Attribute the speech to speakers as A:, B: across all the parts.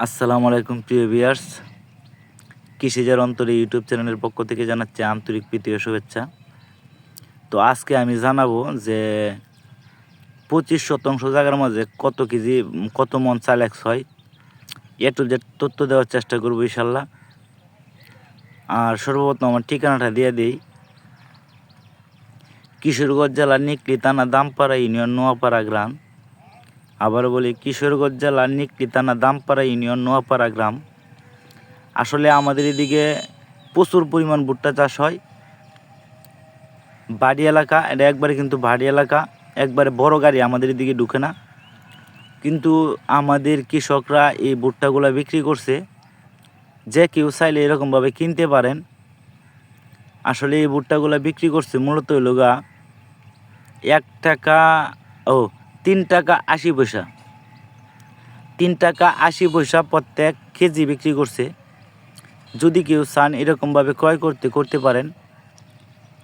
A: আসসালামু আলাইকুম, প্রিয় ভিয়ার্স কৃষিজার অন্তরে ইউটিউব চ্যানেলের পক্ষ থেকে জানাচ্ছি আন্তরিক প্রীতি ও শুভেচ্ছা। তো আজকে আমি জানাব যে পঁচিশ শতাংশ জায়গার মাঝে কত কেজি, কত মন চালেক্স হয়। এ জেড তথ্য দেওয়ার চেষ্টা করব ইনশাল্লাহ। আর সর্বপ্রথম আমার ঠিকানাটা দিয়ে দিই। কিশোরগঞ্জ জেলার নিকলি থানা দামপাড়া ইউনিয়ন নোয়াপাড়া গ্রাম। আবার বলি, কিশোরগঞ্জ জেলার নিকলি থানা দামপাড়া ইউনিয়ন, নোয়াপাড়া গ্রাম। আসলে আমাদের এদিকে প্রচুর পরিমাণ ভুট্টা চাষ হয়। বাড়ি এলাকা, এটা একবারে কিন্তু বাড়ি এলাকা, একবারে বড় গাড়ি আমাদের এদিকে ঢুকে না। কিন্তু আমাদের কৃষকরা এই ভুট্টাগুলো বিক্রি করছে। যে কেউ চাইলে এরকমভাবে কিনতে পারেন। আসলে এই ভুট্টাগুলো বিক্রি করছে মূলত হইল গা, এক টাকা, ও তিন টাকা আশি পয়সা। তিন টাকা আশি পয়সা প্রত্যেক কেজি বিক্রি করছে। যদি কেউ চান এরকমভাবে ক্রয় করতে করতে পারেন।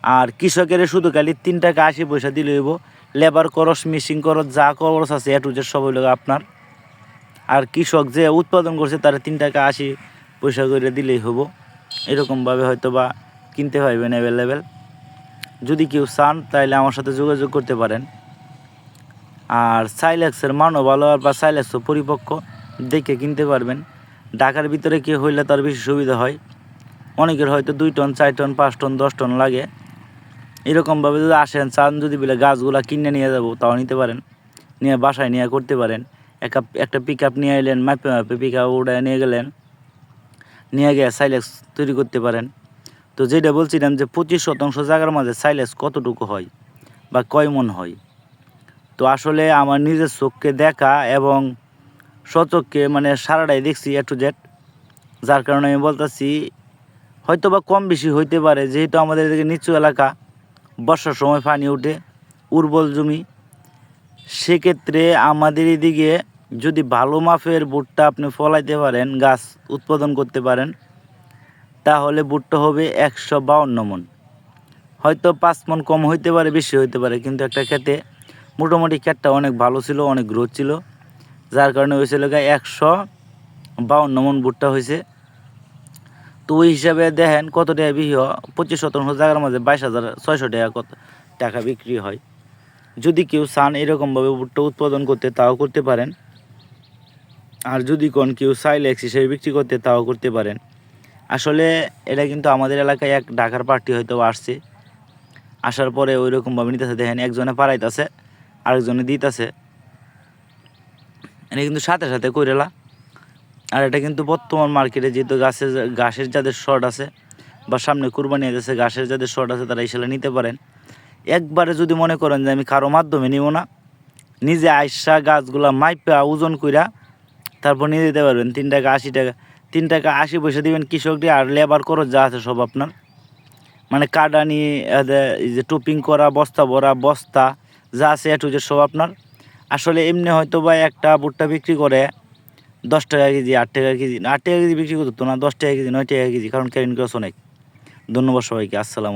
A: আর কৃষকের শুধু খালি তিন টাকা আশি পয়সা দিলে হইব। লেবার খরচ, মেশিন খরচ, যা খরচ আছে এটু যে সব হইল আপনার। আর কৃষক যে উৎপাদন করছে তারা তিন টাকা আশি পয়সা করে দিলেই হব এরকমভাবে হয়তো বা কিনতে পারবেন অ্যাভেলেবেল যদি কেউ চান তাহলে আমার সাথে যোগাযোগ করতে পারেন। আর সাইলেক্সের মানও ভালো বা সাইলেক্সও পরিপক্ক, দেখে কিনতে পারবেন। ঢাকার ভিতরে কেউ হইলে তার বেশি সুবিধা হয়? অনেকের হয়তো দুই টন, চার টন, পাঁচ টন, দশ টন লাগে। এরকমভাবে যদি আসেন, চান যদি বলে গাছগুলা কিনে নিয়ে যাব, তাও নিতে পারেন। নিয়ে বাসায় নিয়ে করতে পারেন। একটা একটা পিক আপ নিয়ে এলেন, মাপে মাপে পিক আপ উড়ায় নিয়ে গেলেন। নিয়ে গিয়ে সাইলেক্স তৈরি করতে পারেন। তো যেটা বলছিলাম যে পঁচিশ শতাংশ জায়গার মাঝে সাইলেক্স কতটুকু হয় বা কয় মন হয়? তো আসলে আমার নিজের চোখকে দেখা এবং সচক্ষে মানে সারাটাই দেখছি এ টু জেড। যার কারণে আমি বলতেছি হয়তো বা কম বেশি হইতে পারে, যেহেতু আমাদের এদিকে নিচু এলাকা, বর্ষার সময় পানি উঠে উর্বর জমি। সেক্ষেত্রে আমাদের এদিকে যদি ভালো মাপের ভুট্টা আপনি ফলাইতে পারেন, গাছ উৎপাদন করতে পারেন, তাহলে ভুট্টা হবে একশো বাউন্ন মন। হয়তো পাঁচ মন কম হইতে পারে, বেশি হইতে পারে, কিন্তু একটা ক্ষেতে মোটামুটি ক্ষেতটা অনেক ভালো ছিল, অনেক গ্রোথ ছিল। যার কারণে হয়েছিল গা একশো বাউন্ন মন ভুট্টা হয়েছে। তো ওই হিসাবে দেখেন কত টাকা বিক্রি হয়? পঁচিশ শতাংশ জায়গার মাঝে বাইশ হাজার ছয়শো টাকা কত টাকা বিক্রি হয়। যদি কেউ চান এরকমভাবে ভুট্টা উৎপাদন করতে, তাও করতে পারেন। আর যদি কোন কেউ সাইলেক্স হিসেবে বিক্রি করতে, তাও করতে পারেন। আসলে এটা কিন্তু আমাদের এলাকায় এক ঢাকার পার্টি হয়তো আসছে। আসার পরে ওই রকমভাবে দেখেন একজনে পাড়াইতেছে। আরেকজনে দিতেছে। এটা কিন্তু সাথে সাথে কইরেলা। আর এটা কিন্তু বর্তমান মার্কেটে যেহেতু গাছের গাছের যাদের শর্ট আছে বা সামনে কুরবানি আছে গাছের যাদের শর্ট আছে, তারা এসে নিতে পারেন। একবারে যদি মনে করেন যে আমি কারও মাধ্যমে নিব না, নিজে আইসা গাছগুলা মাইপা ওজন কইরা তারপর নিয়ে দিতে পারবেন। তিন টাকা আশি টাকা, তিন টাকা আশি পয়সা দিবেন কৃষকটি, আর লেবার খরচ যা আছে সব আপনার। মানে এদের এই যে টোপিং করা, বস্তা ভরা, বস্তা যা আছে এটু যে সব আপনার। আসলে এমনি হয়তো বা একটা ভুট্টা বিক্রি করে দশ টাকা কেজি, আট টাকা কেজি, আট টাকা কেজি বিক্রি করতো না, দশ টাকা কেজি, নয় টাকা কেজি, কারণ ক্যারিন ক্রস অনেক। ধন্যবাদ সবাইকে, আসসালাম